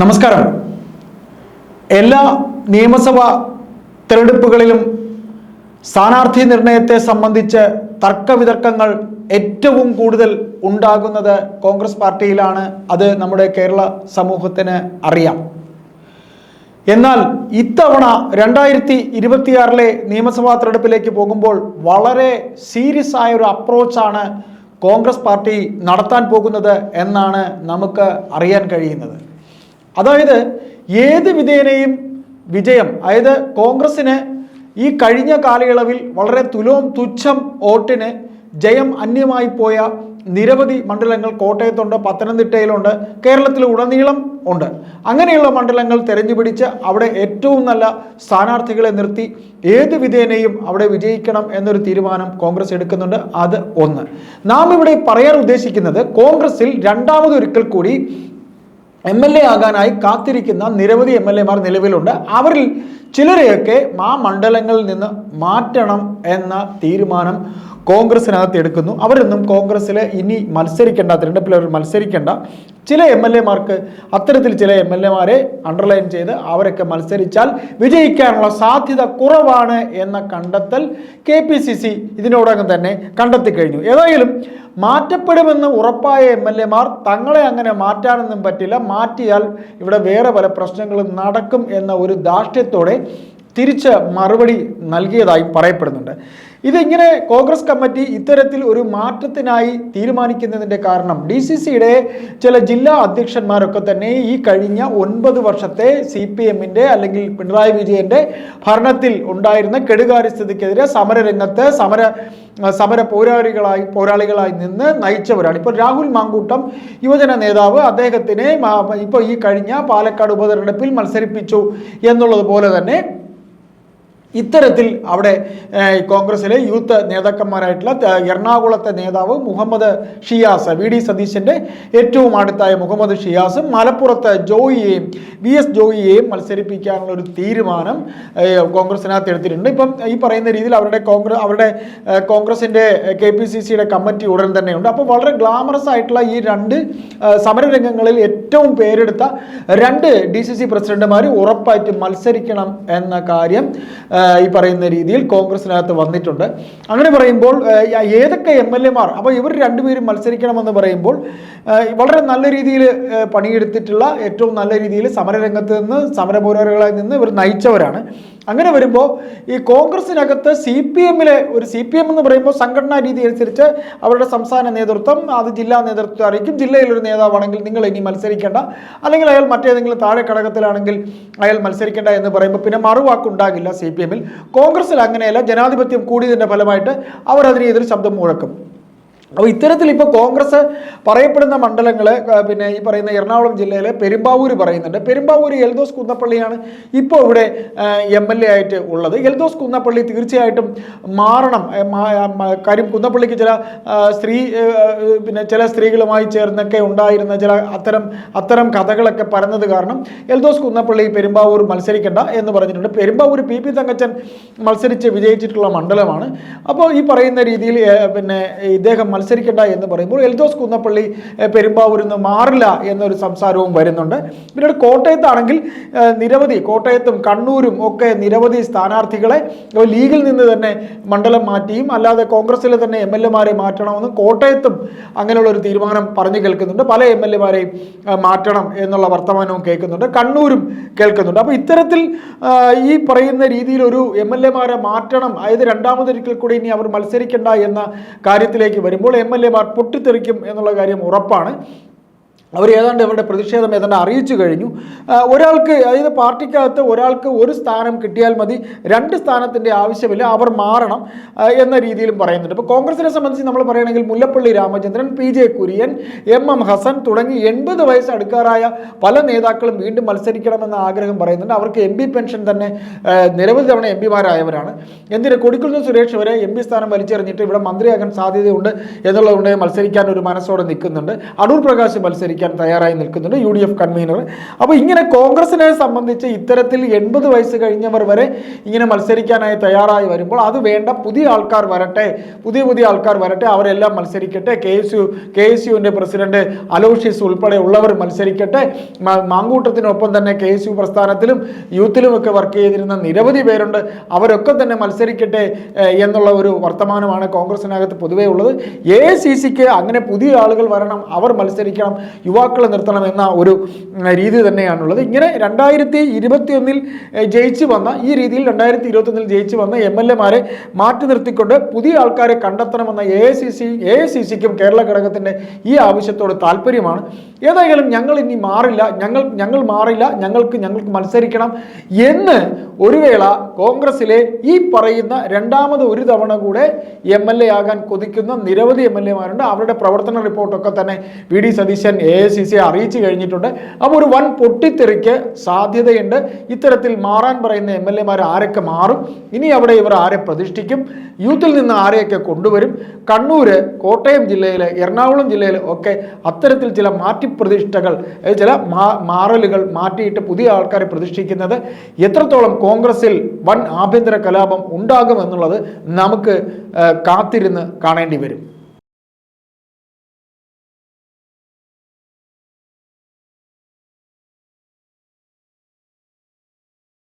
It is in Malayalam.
നമസ്കാരം. എല്ലാ നിയമസഭാ തെരഞ്ഞെടുപ്പുകളിലും സ്ഥാനാർത്ഥി നിർണയത്തെ സംബന്ധിച്ച് തർക്കവിതർക്കങ്ങൾ ഏറ്റവും കൂടുതൽ ഉണ്ടാകുന്നത് കോൺഗ്രസ് പാർട്ടിയിലാണ്. അത് നമ്മുടെ കേരള സമൂഹത്തിന് അറിയാം. എന്നാൽ ഇത്തവണ രണ്ടായിരത്തി ഇരുപത്തിയാറിലെ നിയമസഭാ തെരഞ്ഞെടുപ്പിലേക്ക് പോകുമ്പോൾ വളരെ സീരിയസ് ആയ ഒരു അപ്രോച്ചാണ് കോൺഗ്രസ് പാർട്ടി നടത്താൻ പോകുന്നത് എന്നാണ് നമുക്ക് അറിയാൻ കഴിയുന്നത്. അതായത് ഏത് വിധേനയും വിജയം അതായത് കോൺഗ്രസ്സിന് ഈ കഴിഞ്ഞ കാലയളവിൽ വളരെ തുലോം തുച്ഛം വോട്ടിന് ജയം അന്യമായി പോയ നിരവധി മണ്ഡലങ്ങൾ കോട്ടയത്തുണ്ട് പത്തനംതിട്ടയിലുണ്ട് കേരളത്തിൽ ഉടനീളം ഉണ്ട്. അങ്ങനെയുള്ള മണ്ഡലങ്ങൾ തെരഞ്ഞുപിടിച്ച് അവിടെ ഏറ്റവും നല്ല സ്ഥാനാർത്ഥികളെ നിർത്തി ഏത് വിധേനയും അവിടെ വിജയിക്കണം എന്നൊരു തീരുമാനം കോൺഗ്രസ് എടുക്കുന്നുണ്ട്. അത് ഒന്ന്. നാം ഇവിടെ പറയാൻ ഉദ്ദേശിക്കുന്നത് കോൺഗ്രസിൽ രണ്ടാമതൊരിക്കൽ കൂടി എം എൽ എ ആകാനായി കാത്തിരിക്കുന്ന നിരവധി എം എൽ എമാർ നിലവിലുണ്ട്. അവരിൽ ചിലരെയൊക്കെ ആ മണ്ഡലങ്ങളിൽ നിന്ന് മാറ്റണം എന്ന തീരുമാനം കോൺഗ്രസിനകത്ത് എടുക്കുന്നു. അവരൊന്നും കോൺഗ്രസ്സിൽ ഇനി മത്സരിക്കേണ്ട തിരഞ്ഞെടുപ്പിൽ അവർ മത്സരിക്കേണ്ട ചില എം എൽ എമാർക്ക് അത്തരത്തിൽ ചില എം എൽ എമാരെ അണ്ടർലൈൻ ചെയ്ത് അവരൊക്കെ മത്സരിച്ചാൽ വിജയിക്കാനുള്ള സാധ്യത കുറവാണ് എന്ന കണ്ടെത്തൽ കെ പി സി സി ഇതിനോടകം തന്നെ കണ്ടെത്തി കഴിഞ്ഞു ഏതായാലും മാറ്റപ്പെടുമെന്ന് ഉറപ്പായ എം എൽ എമാർ തങ്ങളെ അങ്ങനെ മാറ്റാനൊന്നും പറ്റില്ല. മാറ്റിയാൽ ഇവിടെ വേറെ പല പ്രശ്നങ്ങളും നടക്കും എന്ന ഒരു ധാർഷ്ട്യത്തോടെ തിരിച്ച് മറുപടി നൽകിയതായി പറയപ്പെടുന്നുണ്ട്. ഇതിങ്ങനെ കോൺഗ്രസ് കമ്മിറ്റി ഇത്തരത്തിൽ ഒരു മാറ്റത്തിനായി തീരുമാനിക്കുന്നതിന്റെ കാരണം ഡി സി സിയുടെ ചില ജില്ലാ അധ്യക്ഷന്മാരൊക്കെ തന്നെ ഈ കഴിഞ്ഞ ഒൻപത് വർഷത്തെ സി പി എമ്മിന്റെ അല്ലെങ്കിൽ പിണറായി വിജയന്റെ ഭരണത്തിൽ ഉണ്ടായിരുന്ന കെടുകാര്യസ്ഥിതിക്കെതിരെ സമരരംഗത്ത് സമര സമര പോരാളികളായി പോരാളികളായി നിന്ന് നയിച്ചവരാണ്. ഇപ്പോൾ രാഹുൽ മാങ്കൂട്ടം യുവജന നേതാവ് അദ്ദേഹത്തിനെ ഇപ്പോൾ ഈ കഴിഞ്ഞ പാലക്കാട് ഉപതെരഞ്ഞെടുപ്പിൽ മത്സരിപ്പിച്ചു എന്നുള്ളത് പോലെ തന്നെ ഇത്തരത്തിൽ അവിടെ കോൺഗ്രസിലെ യൂത്ത് നേതാക്കന്മാരായിട്ടുള്ള എറണാകുളത്തെ നേതാവ് മുഹമ്മദ് ഷിയാസ് വി ഡി സതീശന്റെ ഏറ്റവും അടുത്തായ മുഹമ്മദ് ഷിയാസും മലപ്പുറത്ത് ജോയിയെയും വി എസ് ജോയിയെയും മത്സരിപ്പിക്കാനുള്ള ഒരു തീരുമാനം കോൺഗ്രസിനകത്ത് എടുത്തിട്ടുണ്ട്. ഇപ്പം ഈ പറയുന്ന രീതിയിൽ അവരുടെ കോൺഗ്രസ് അവരുടെ കോൺഗ്രസിന്റെ കെ പി സി സിയുടെ കമ്മിറ്റി ഉടൻ തന്നെയുണ്ട് അപ്പോൾ വളരെ ഗ്ലാമറസ് ആയിട്ടുള്ള ഈ രണ്ട് സമരരംഗങ്ങളിൽ ഏറ്റവും പേരെടുത്ത രണ്ട് ഡി സി സി പ്രസിഡന്റുമാർ ഉറപ്പായിട്ടും മത്സരിക്കണം എന്ന കാര്യം ഈ പറയുന്ന രീതിയിൽ കോൺഗ്രസിനകത്ത് വന്നിട്ടുണ്ട്. അങ്ങനെ പറയുമ്പോൾ ഏതൊക്കെ എം എൽ എമാർ അപ്പോൾ ഇവർ രണ്ടുപേരും മത്സരിക്കണമെന്ന് പറയുമ്പോൾ വളരെ നല്ല രീതിയിൽ പണിയെടുത്തിട്ടുള്ള ഏറ്റവും നല്ല രീതിയിൽ സമരരംഗത്ത് നിന്ന് സമര പോരാളികളായി നിന്ന് ഇവർ നയിച്ചവരാണ്. അങ്ങനെ വരുമ്പോൾ ഈ കോൺഗ്രസിനകത്ത് സി പി എമ്മിലെ ഒരു സി പി എം എന്ന് പറയുമ്പോൾ സംഘടനാ രീതി അനുസരിച്ച് അവരുടെ സംസ്ഥാന നേതൃത്വം അത് ജില്ലാ നേതൃത്വം അറിയിക്കും. ജില്ലയിലൊരു നേതാവാണെങ്കിൽ നിങ്ങൾ ഇനി മത്സരിക്കേണ്ട. അല്ലെങ്കിൽ അയാൾ മറ്റേതെങ്കിലും താഴെ ഘടകത്തിലാണെങ്കിൽ അയാൾ മത്സരിക്കേണ്ട എന്ന് പറയുമ്പോൾ പിന്നെ മറുവാക്കുണ്ടാകില്ല സി പി എമ്മിൽ. കോൺഗ്രസിൽ അങ്ങനെയല്ല ജനാധിപത്യം കൂടിയതിന്റെ ഫലമായിട്ട് അവർ ശബ്ദം മുഴക്കും. അപ്പോൾ ഇത്തരത്തിൽ ഇപ്പോൾ കോൺഗ്രസ് പറയപ്പെടുന്ന മണ്ഡലങ്ങൾ പിന്നെ ഈ പറയുന്ന എറണാകുളം ജില്ലയിലെ പെരുമ്പാവൂർ പറയുന്നുണ്ട്. പെരുമ്പാവൂർ എൽദോസ് കുന്നപ്പള്ളിയാണ് ഇപ്പോൾ ഇവിടെ എം എൽ എ ആയിട്ട് ഉള്ളത്. എൽദോസ് കുന്നപ്പള്ളി തീർച്ചയായിട്ടും മാറണം. കാര്യം കുന്നപ്പള്ളിക്ക് ചില സ്ത്രീ പിന്നെ ചില സ്ത്രീകളുമായി ചേർന്നൊക്കെ ഉണ്ടായിരുന്ന ചില അത്തരം അത്തരം കഥകളൊക്കെ പറഞ്ഞത് കാരണം എൽദോസ് കുന്നപ്പള്ളി പെരുമ്പാവൂർ മത്സരിക്കണ്ട എന്ന് പറഞ്ഞിട്ടുണ്ട്. പെരുമ്പാവൂർ പി പി തങ്കച്ചൻ മത്സരിച്ച് വിജയിച്ചിട്ടുള്ള മണ്ഡലമാണ്. അപ്പോൾ ഈ പറയുന്ന രീതിയിൽ പിന്നെ ഇദ്ദേഹം മത്സരിക്കേണ്ട എന്ന് പറയുമ്പോൾ എൽദോസ് കുന്നപ്പള്ളി പെരുമ്പാവൂരിൽ നിന്ന് മാറില്ല എന്നൊരു സംസാരവും വരുന്നുണ്ട്. പിന്നീട് കോട്ടയത്താണെങ്കിൽ നിരവധി കോട്ടയത്തും കണ്ണൂരും ഒക്കെ നിരവധി സ്ഥാനാർത്ഥികളെ ലീഗിൽ നിന്ന് തന്നെ മണ്ഡലം മാറ്റിയും അല്ലാതെ കോൺഗ്രസിലെ തന്നെ എം എൽ എമാരെ മാറ്റണമെന്നും കോട്ടയത്തും അങ്ങനെയുള്ള ഒരു തീരുമാനം പറഞ്ഞു കേൾക്കുന്നുണ്ട്. പല എം എൽ എമാരെയും മാറ്റണം എന്നുള്ള വർത്തമാനവും കേൾക്കുന്നുണ്ട്. കണ്ണൂരും കേൾക്കുന്നുണ്ട്. അപ്പോൾ ഇത്തരത്തിൽ ഈ പറയുന്ന രീതിയിൽ ഒരു എം എൽ എമാരെ മാറ്റണം അതായത് രണ്ടാമതൊരിക്കൽ കൂടി ഇനി അവർ മത്സരിക്കേണ്ട എന്ന കാര്യത്തിലേക്ക് വരുമ്പോൾ എം എൽ എമാർ പൊട്ടിത്തെറിക്കും എന്നുള്ള കാര്യം ഉറപ്പാണ്. അവർ ഏതാണ്ട് അവരുടെ പ്രതിഷേധം ഏതാണ്ട് അറിയിച്ചു കഴിഞ്ഞു. ഒരാൾക്ക് അതായത് പാർട്ടിക്കകത്ത് ഒരാൾക്ക് ഒരു സ്ഥാനം കിട്ടിയാൽ മതി രണ്ട് സ്ഥാനത്തിന്റെ ആവശ്യമില്ല അവർ മാറണം എന്ന രീതിയിലും പറയുന്നുണ്ട്. ഇപ്പോൾ കോൺഗ്രസിനെ സംബന്ധിച്ച് നമ്മൾ പറയുകയാണെങ്കിൽ Mullappally Ramachandran P J Kurian M M Hassan തുടങ്ങി എൺപത് വയസ്സ് അടുക്കാറായ പല നേതാക്കളും വീണ്ടും മത്സരിക്കണമെന്ന ആഗ്രഹം പറയുന്നുണ്ട്. അവർക്ക് എം പി പെൻഷൻ തന്നെ നിരവധി തവണ എം പിമാരായവരാണ്. എന്തിന് കൊടിക്കുന്ന് സുരേഷ് വരെ എം പി സ്ഥാനം വലിച്ചെറിഞ്ഞിട്ട് ഇവിടെ മന്ത്രിയാകാൻ സാധ്യതയുണ്ട് എന്നുള്ളതുകൊണ്ട് മത്സരിക്കാൻ ഒരു മനസ്സോടെ നിൽക്കുന്നുണ്ട്. അടൂർ പ്രകാശ് മത്സരിക്കാം. മത്സരിക്കാൻ തയ്യാറായി നിൽക്കുന്നുണ്ട് യു ഡി എഫ് കൺവീനർ. അപ്പോൾ ഇങ്ങനെ കോൺഗ്രസിനെ സംബന്ധിച്ച് ഇത്തരത്തിൽ എൺപത് വയസ്സ് കഴിഞ്ഞവർ വരെ ഇങ്ങനെ മത്സരിക്കാനായി തയ്യാറായി വരുമ്പോൾ അത് വേണ്ട പുതിയ ആൾക്കാർ വരട്ടെ പുതിയ പുതിയ ആൾക്കാർ വരട്ടെ അവരെല്ലാം മത്സരിക്കട്ടെ. K S U K S യുവിന്റെ president Aloysius ഉൾപ്പെടെ ഉള്ളവർ മത്സരിക്കട്ടെ. മാങ്കൂട്ടത്തിനൊപ്പം തന്നെ കെ എസ് യു പ്രസ്ഥാനത്തിലും യൂത്തിലുമൊക്കെ വർക്ക് ചെയ്തിരുന്ന നിരവധി പേരുണ്ട്. അവരൊക്കെ തന്നെ മത്സരിക്കട്ടെ എന്നുള്ള ഒരു വർത്തമാനമാണ് കോൺഗ്രസിനകത്ത് പൊതുവേ ഉള്ളത്. എ സി സിക്ക് അങ്ങനെ പുതിയ ആളുകൾ വരണം അവർ മത്സരിക്കണം. യുവാക്കളെ നിർത്തണമെന്ന ഒരു രീതി തന്നെയാണുള്ളത്. ഇങ്ങനെ രണ്ടായിരത്തി ഇരുപത്തി ഒന്നിൽ ജയിച്ചു വന്ന ഈ രീതിയിൽ രണ്ടായിരത്തി ഇരുപത്തൊന്നിൽ ജയിച്ചു വന്ന എം എൽ എമാരെ മാറ്റി നിർത്തിക്കൊണ്ട് പുതിയ ആൾക്കാരെ കണ്ടെത്തണമെന്ന A C C A C സിക്കും Kerala ഘടകത്തിന്റെ ഈ ആവശ്യത്തോട് താല്പര്യമാണ്. ഏതായാലും ഞങ്ങൾ ഇനി മാറില്ല. ഞങ്ങൾ ഞങ്ങൾ മാറില്ല. ഞങ്ങൾക്ക് ഞങ്ങൾക്ക് മത്സരിക്കണം എന്ന് ഒരു വേള കോൺഗ്രസിലെ ഈ പറയുന്ന രണ്ടാമത് ഒരു തവണ കൂടെ എം എൽ എ ആകാൻ കൊതിക്കുന്ന നിരവധി എം എൽ എമാരുണ്ട് അവരുടെ പ്രവർത്തന റിപ്പോർട്ടൊക്കെ തന്നെ V D Satheesan A I C സിയെ അറിയിച്ചു കഴിഞ്ഞിട്ടുണ്ട്. അപ്പോൾ ഒരു വൻ പൊട്ടിത്തെറിക്ക് സാധ്യതയുണ്ട്. ഇത്തരത്തിൽ മാറാൻ പറയുന്ന എം എൽ എമാർ ആരൊക്കെ മാറും? ഇനി അവിടെ ഇവർ ആരെ പ്രതിഷ്ഠിക്കും? യൂത്തിൽ നിന്ന് ആരെയൊക്കെ കൊണ്ടുവരും? കണ്ണൂര് കോട്ടയം ജില്ലയിൽ എറണാകുളം ജില്ലയിൽ ഒക്കെ അത്തരത്തിൽ ചില മാറ്റിപ്രതിഷ്ഠകൾ ചില മാറലുകൾ മാറ്റിയിട്ട് പുതിയ ആൾക്കാരെ പ്രതിഷ്ഠിക്കുന്നത് എത്രത്തോളം കോൺഗ്രസിൽ വൻ ആഭ്യന്തര കലാപം ഉണ്ടാകുമെന്നുള്ളത് നമുക്ക് കാത്തിരുന്ന് കാണേണ്ടി വരും.